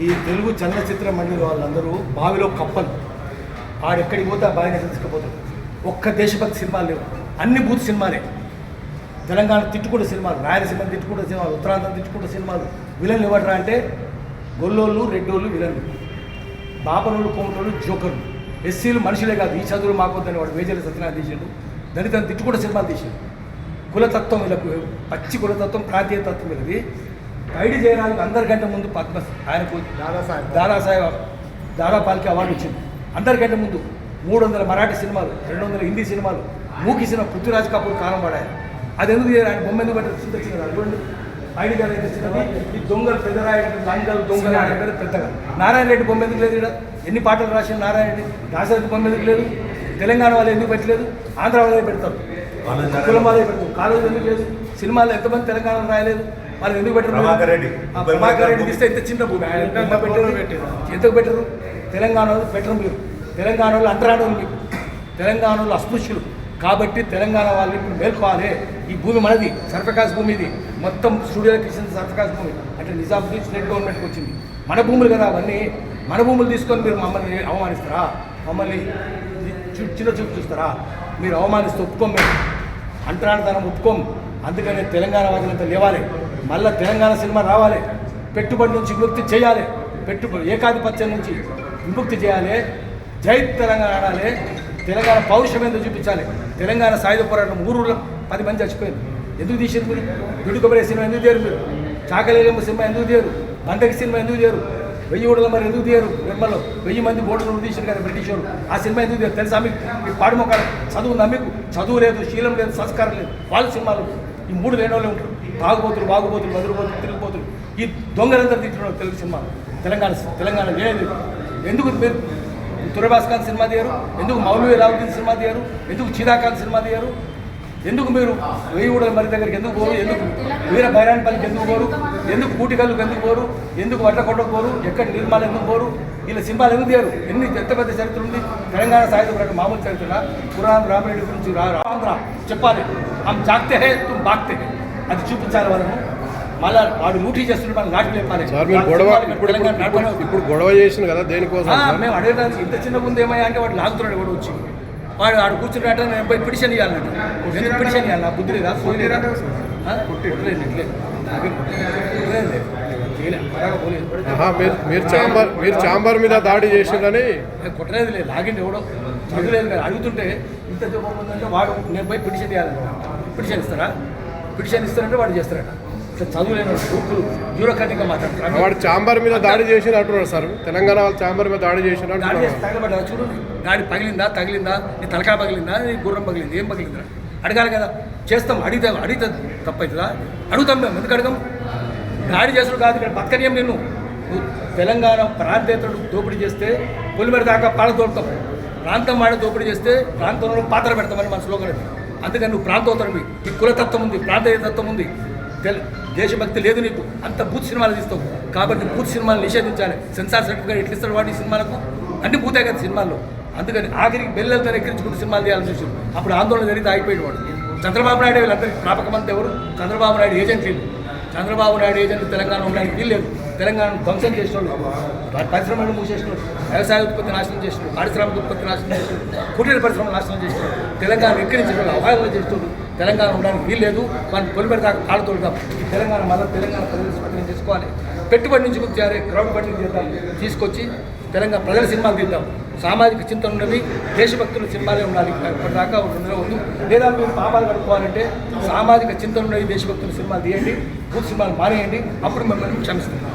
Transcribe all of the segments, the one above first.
ఈ తెలుగు చలనచిత్ర మండలి వాళ్ళందరూ బావిలో కప్పలు. ఆడెక్కడికి పోతే ఆ బావిని తీసుకుపోతారు. ఒక్క దేశభక్తి సినిమాలు లేవు. అన్ని బూత్ సినిమాలే. తెలంగాణ తిట్టుకుంటే సినిమాలు రాయలసీమ తిట్టుకుంటే సినిమాలు ఉత్తరాంధ్ర తిట్టుకుంటే సినిమాలు. విలన్లు ఎవడరా అంటే గొల్లోళ్ళు రెడ్డోళ్ళు విలన్లు. బాపనోళ్ళు కోమటోళ్ళు జోకర్లు. ఎస్సీలు మనుషులే కాదు. ఈ చదువులు మాకొద్దని వాడు వేజల సత్యనారాయణ తీసిండు. దళితం తిట్టుకుంటే సినిమాలు తీసిండు. కులతత్వం వీళ్ళకు పచ్చి కులతత్వం ప్రాంతీయ తత్వం వీళ్ళది. ఐడి జయరాజుకు అందరికంటే ముందు పద్మ ఆయనకు దాదాసాహెబ్. దాదాసాహెబ్ దాదాపాల్కి అవార్డు వచ్చింది అందరికంటే ముందు మూడు వందల మరాఠీ సినిమాలు రెండు వందల హిందీ సినిమాలు మూకి సినిమా పృథ్వీరాజ్ కపూర్ కాలం పడాయి అది ఎందుకు చేయరు? ఆయన బొమ్మ ఎందుకు పెట్టారు? చూడండి ఐడి గారు ఈ దొంగలు పెద్దరాయ లంగలు దొంగలు ఆయన పేరు పెద్దగా. నారాయణ రెడ్డి బొమ్మ ఎందుకు లేదు ఇక్కడ ఎన్ని పాటలు రాసిన నారాయణ రెడ్డి? దాశరథి బొమ్మ ఎందుకు లేదు? తెలంగాణ వాళ్ళు ఎందుకు పెట్టలేదు? ఆంధ్ర వాళ్ళే పెడతారు. కులం వాళ్ళే పెడతారు. కాలేజ్ ఎందుకు లేదు? సినిమాలు ఎంతమంది తెలంగాణ రాయలేదు? వాళ్ళు ఎందుకు పెట్టరు? ప్రభాకర్ రెడ్డి. తీస్తే ఇంత చిన్న భూమి. ఆయన ఎంత పెట్టారు? ఎందుకు పెట్టరు? తెలంగాణ వాళ్ళు పెట్టరు మీరు. తెలంగాణ వాళ్ళు అంటరాడు మీకు తెలంగాణ వాళ్ళు అస్పృశ్యులు. కాబట్టి తెలంగాణ వాళ్ళు ఇప్పుడు మేల్కోవాలి. ఈ భూమి మనది సర్ఫకాస్ భూమి ఇది. మొత్తం స్టూడియోకి ఇచ్చిన సర్ఫకాస్ భూమి. అంటే నిజాముద్దీన్ స్టేట్ గవర్నమెంట్కి వచ్చింది. మన భూములు కదా అవన్నీ. మన భూములు తీసుకొని మీరు మమ్మల్ని అవమానిస్తారా? మమ్మల్ని చు- చిన్న చూపు చూస్తారా? మీరు అవమానిస్తే ఒప్పుకోం మేము. అంటరానితనం ఒప్పుకోం. అందుకని తెలంగాణ వాదులంతా లేవాలి. మళ్ళీ తెలంగాణ సినిమా రావాలి. పెట్టుబడి నుంచి విముక్తి చేయాలి. పెట్టుబడి ఏకాధిపత్యం నుంచి విముక్తి చేయాలి. జై తెలంగాణ ఆడాలి. తెలంగాణ పౌరుషం ఎందుకు చూపించాలి. తెలంగాణ సాయుధ పోరాటం ఊరూరులో పది మంది చచ్చిపోయింది. ఎందుకు తీసింది మీరు? దుడుకబడే సినిమా ఎందుకు తీయరు మీరు? చాకలేలమ్మ సినిమా ఎందుకు తీయరు? బండకి సినిమా ఎందుకు తీయరు? వెయ్యి ఊడల మరి ఎందుకు తీయరు? నిర్మల్లో వెయ్యి మంది బోర్డులు తీసారు కదా బ్రిటిష్ ఆ సినిమా ఎందుకు తీయరు? తెలుసా మీకు? ఈ పాడుమొక్క చదువు నమ్మికు చదువు లేదు శీలం లేదు సంస్కారం లేదు. వాళ్ళ సినిమాలు ఈ మూడు లేని వాళ్ళే ఉంటారు. తాగుబోతులు బాగుబోతులు మధురబోతులు తిరిగిపోతులు ఈ దొంగలందరూ తింటున్నారు తెలుగు సినిమా. తెలంగాణ తెలంగాణ లేదు. ఎందుకు మీరు సినిమా తీయరు? ఎందుకు మౌలవి రావుద్దీన్ సినిమా తీయరు? ఎందుకు చీదాఖాన్ సినిమా తీయరు? ఎందుకు మీరు వెయ్యి మరి దగ్గరికి ఎందుకు పోరు? ఎందుకు వీర బైరాన్పల్లికి ఎందుకు పోరు? ఎందుకు కూటికల్లుకి ఎందుకు పోరు? ఎందుకు వడ్లకొండకు పోరు? ఎక్కడ నిర్మాణం ఎందుకు పోరు? వీళ్ళ సినిమాలు ఎందుకు తీయరు? ఎన్ని ఎంత పెద్ద చరిత్ర ఉంది? తెలంగాణ సాయుధ పోరాటం మామూలు చరిత్ర పురాణం రామరెడ్డి గురించి రా చెప్పాలి. ఆమె జాగ్తే హే తుమ్ బాగ్తే హే. అది చూపించాలి వాళ్ళను మళ్ళా వాడు లూటీ చేస్తుంటే మనం నాటి లేపాలి. సార్ మీరు గొడవ వాళ్ళ ఇప్పుడు గొడవ చేసిన కదా దేనికోసం? మేము అడగడానికి ఇంత చిన్న ముందు ఏమయ్యా అంటే వాడు లాగుతున్నాడు కూడా వచ్చి. వాడు ఆడు కూర్చున్నట్టు నేను పోయి పిటిషన్ ఇవ్వాలంట ఎందుకు పిటిషన్ ఇవ్వాలి నా బుద్ధి లేదా? సోయి లేదా మీరు చాంబర్ మీరు చాంబర్ మీద దాడి చేసిందని నేను కొట్టలేదు లేదు. లాగిండి ఎవడో. చదువులేదు కదా. అడుగుతుంటే ఇంత జబ్బు ఉందంటే వాడు నేను పోయి పిటిషన్ ఇవ్వాలంట పిటిషన్ ఇస్తారా? పిటిషన్ ఇస్తారంటే వాడు చేస్తారట. చదువులేని బ్యూరోక్రాటిక్గా వాడు చాంబర్ మీద దాడి చేసిన అంటున్నాడు సార్. తెలంగాణ వాళ్ళు చాంబర్ మీద దాడి చేసిన తగలబడ్డా చూడు గాడి పగిలిందా తగిలిందా? నీ తలకాయ పగిలిందా? నీ గుర్రం పగిలింది? ఏం పగిలిందా అడగాలి కదా. చేస్తాం అడిగితే అడిగితే తప్పవుతుందా అడుగుతాం మేము. ఎందుకు అడగం? గాడి చేసుడు కాదు ఇక్కడ బతకనీయం నువ్వు తెలంగాణ ప్రాంతేతరుడు దోపిడీ చేస్తే పొలిమేర దాకా పాల తోలుతాం. ప్రాంతం వాడి దోపిడీ చేస్తే ప్రాంతంలో పాత్ర పెడతామని మన స్లోగన్ అందుకని నువ్వు ప్రాంతోత్తరవి ఈ కులతత్వం ఉంది ప్రాంతీయతత్వం ఉంది. దేశభక్తి లేదు నీకు. అంత బూత్ సినిమాలు తీస్తావు. కాబట్టి బూత్ సినిమాలు నిషేధించాలి. సెన్సార్ సర్టిఫికేట్ ఎట్లు ఇస్తారు వాడి సినిమాలకు? అన్ని బూతే కదా సినిమాల్లో. అందుకని ఆఖరికి బెల్లెలతో ఎక్కించుకుంటూ సినిమాలు తీయాలని చూసి అప్పుడు ఆందోళన జరిగితే ఆగిపోయాడు వాడు. చంద్రబాబు నాయుడు వీళ్ళందరికీ ప్రాపకమంతా ఎవరు? చంద్రబాబు నాయుడు ఏజెంట్ లేదు చంద్రబాబు నాయుడు ఏజెంట్ తెలంగాణ ఉండడానికి వీల్లేదు తెలంగాణ ధ్వంసం చేసిన వాళ్ళు పరిశ్రమలు మూసేసిన వ్యవసాయ ఉత్పత్తి నాశనం చేసిన పారిశ్రామిక ఉత్పత్తి నాశనం చేసిన కుటీర పరిశ్రమలు నాశనం చేసిన తెలంగాణ ఎక్కిరించిన వాళ్ళు అవగాహన చేస్తున్నారు తెలంగాణ ఉండడానికి వీల్లేదు వాళ్ళని పొలిపెడి దాకా కాలుతోడుదాం ఈ తెలంగాణ మళ్ళీ తెలంగాణ ప్రజల స్వాధీనం చేసుకోవాలి. పెట్టుబడి నుంచి కూర్చారే చేయాలి క్రౌడ్ ఫండింగ్ చేద్దాం. తీసుకొచ్చి తెలంగాణ ప్రజల సినిమాలు తీద్దాం. సామాజిక చింతన ఉన్నవి దేశభక్తుల సినిమాలే ఉండాలి. ఇప్పటిదాకా ఉండనే లేదా మీరు పాపాలు కడుక్కోవాలంటే సామాజిక చింతన ఉన్నవి దేశభక్తుల సినిమాలు తీయండి. పూర్తి సినిమాలు మానేయండి. అప్పుడు మిమ్మల్ని క్షమిస్తున్నాం.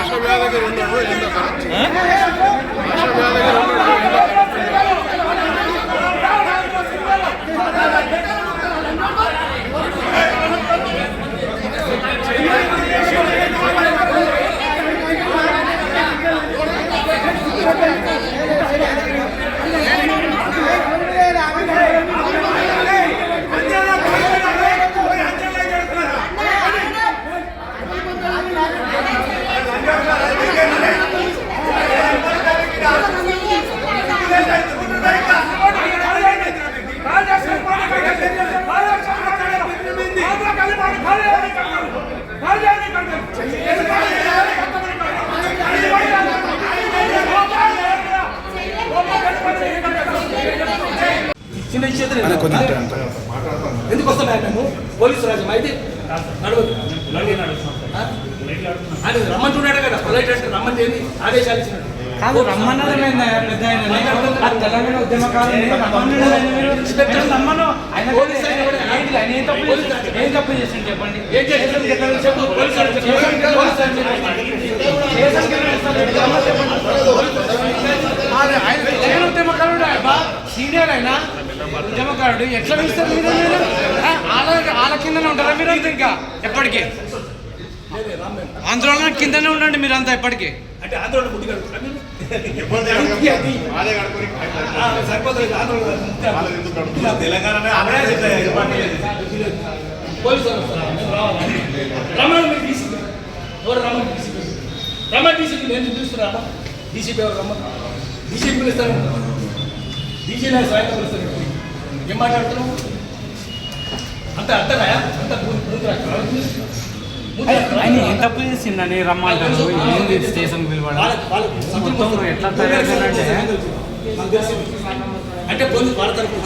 আসলে ఎందుకు వస్తున్నాయి మేము పోలీసు రాజ్యం అయితే నడవదు ఆ? ఆయన రమ్మంటున్నాడు కదా. పొలైట్ అంటే రమ్మంటే ఏంది ఆదేశాలు ఇచ్చినాడు. కాదు రమ్మన్నది పెద్ద ఆయన ఆ తెలంగాణ ఉద్యమకారులు రమ్మన్నది ఆయన మీరు. మీరు రమ్మను. ఆయన పోలీసు ఆయన కూడా ఏంటి ఆయన ఏం తప్పు చేసి- ఏం తప్పు చేసిండు చెప్పండి? ఏం చేశాడు? చెప్పు, పోలీసు ఆయన చెప్పు. పోలీసు ఆయన చెప్పు. చేసానికి ఎట్లా చేస్తారు? ఎట్లా రమ్మని చెప్పండి. అదే, ఆయన తెలంగాణ ఉద్యమకారుడు అబ్బా సీనియర్ అయినా ఉద్యమకారుడు ఎట్లా పిలుస్తారు మీరు వాళ్ళ కిందనే ఉంటారా మీరు అంతా ఇంకా? ఎప్పటికీ. ఆందోళన కిందనే ఉండండి మీరు అంతా ఎప్పటికీ? అంటే ఆందోళన? రమ్మని మీరు? డీసీపీ నేను పిలుస్తున్నా డీసీపీ ఎవరు డీసీపీ పిలుస్తాను డీసీ నేను సాయంత్రం పిలుస్తాను ఏం మాట్లాడుతున్నావు? అంత అంతగా అంత ఆయన ఏం తప్పు చేసిండని రమ్మంటారు? ఏంది స్టేషన్ పిలవడం మొత్తం ఎట్లా తయారైందంటే అంటే పోలీసు వాళ్ళ తరపు